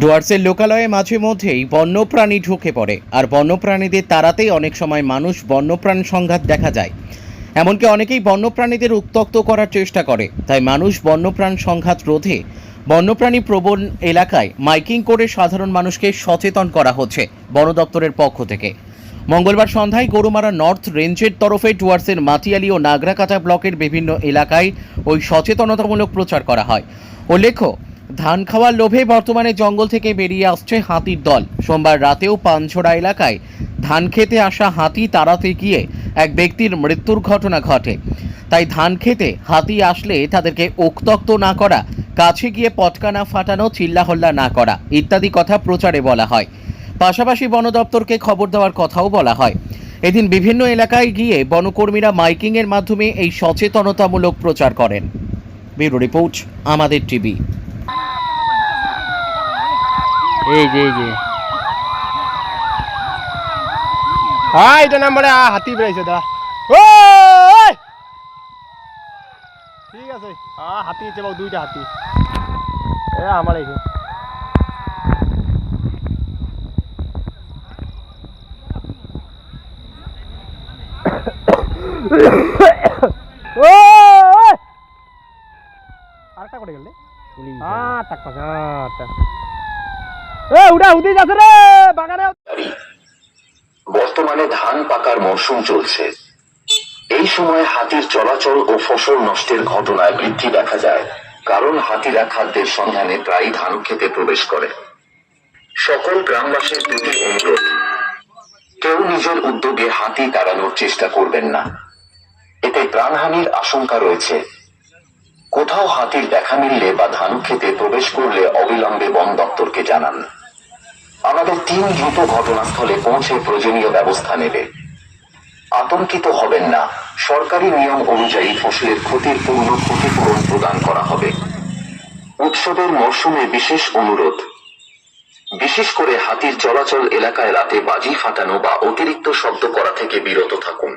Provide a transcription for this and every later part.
ডুয়ার্সের লোকালয়ে মাঝে মধ্যেই বন্যপ্রাণী ঢুকে পড়ে। আর বন্যপ্রাণীদের তাড়াতেই অনেক সময় মানুষ বন্যপ্রাণ সংঘাত দেখা যায়। এমনকি অনেকেই বন্যপ্রাণীদের উত্তক্ত করার চেষ্টা করে। তাই মানুষ বন্যপ্রাণ সংঘাত রোধে বন্যপ্রাণী প্রবণ এলাকায় মাইকিং করে সাধারণ মানুষকে সচেতন করা হচ্ছে বন দপ্তরের পক্ষ থেকে। মঙ্গলবার সন্ধ্যায় গরুমারা নর্থ রেঞ্জের তরফে ডুয়ার্সের মাটিয়ালি ও নাগরাকাটা ব্লকের বিভিন্ন এলাকায় ওই সচেতনতামূলক প্রচার করা হয়। উল্লেখ্য ধান খাওয়ার লোভে বর্তমানে জঙ্গল থেকে বেরিয়ে আসছে হাতির দল। সোমবার রাতেও পানছড়া এলাকায় ধান খেতে আসা হাতি তাড়াতে গিয়ে এক ব্যক্তির মৃত্যুর ঘটনা ঘটে। তাই ধান খেতে হাতি আসলে তাদেরকে উত্তক্ত না করা, কাছে গিয়ে পটকা না ফাটানো চিল্লাহল্লা না করা ইত্যাদি কথা প্রচারে বলা হয়। পাশাপাশি বন দপ্তরকে খবর দেওয়ার কথাও বলা হয়। এদিন বিভিন্ন এলাকায় গিয়ে বনকর্মীরা মাইকিংয়ের মাধ্যমে এই সচেতনতামূলক প্রচার করেন। ব্যুরো রিপোর্ট, আমাদের টিভি। এই যে এই যে। হ্যাঁ এটা নাম্বারে হাতি বেড়াইছে দা ও ঠিক আছে। হ্যাঁ হাতি আছে বাবু দুইটা হাতি। এ আমার এই আরেকটা করে গেলে হ্যাঁ পাশ আচ্ছা বর্তমানে ধান পাকার মরশুম চলছে। এই সময় হাতির চলাচল ও ফসল নষ্টের ঘটনায় বৃদ্ধি দেখা যায়, কারণ হাতিরা খাদ্যের সন্ধানে প্রায় ধান খেতে প্রবেশ করে। সকল গ্রামবাসীর প্রতি অনুরোধ, কেউ নিজের উদ্যোগে হাতি তাড়ানোর চেষ্টা করবেন না। এতে প্রাণহানির আশঙ্কা রয়েছে। কোথাও হাতির দেখা মিললে বা ধান খেতে প্রবেশ করলে অবিলম্বে বন দপ্তরকে জানান। আমাদের টিম দ্রুত ঘটনাস্থলে পৌঁছে প্রয়োজনীয় ব্যবস্থা নেবে। আতঙ্কিত হবেন না। সরকারি নিয়ম অনুযায়ী ফসলের ক্ষতির পূর্ণ ক্ষতিপূরণ প্রদান করা হবে। উৎসবের মরশুমে বিশেষ অনুরোধ। বিশেষ করে হাতির চলাচল এলাকায় রাতে বাজি ফাটানো বা অতিরিক্ত শব্দ করা থেকে বিরত থাকুন।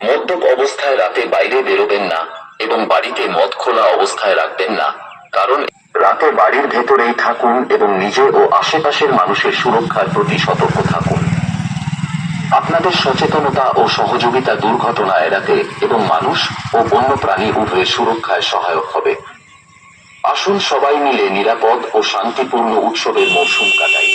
মদ্যপ অবস্থায় রাতে বাইরে বেরোবেন না এবং বাড়িতে মদ খোলা অবস্থায় রাখবেন না, কারণ রাতে বাড়ির ভেতরেই থাকুন এবং নিজে ও আশেপাশের মানুষের সুরক্ষার প্রতি সতর্ক থাকুন। আপনাদের সচেতনতা ও সহযোগিতা দুর্ঘটনা এড়াতে এবং মানুষ ও বন্য প্রাণী উভয়ের সুরক্ষায় সহায়ক হবে। আসুন সবাই মিলে নিরাপদ ও শান্তিপূর্ণ উৎসবের মৌসুম কাটাই।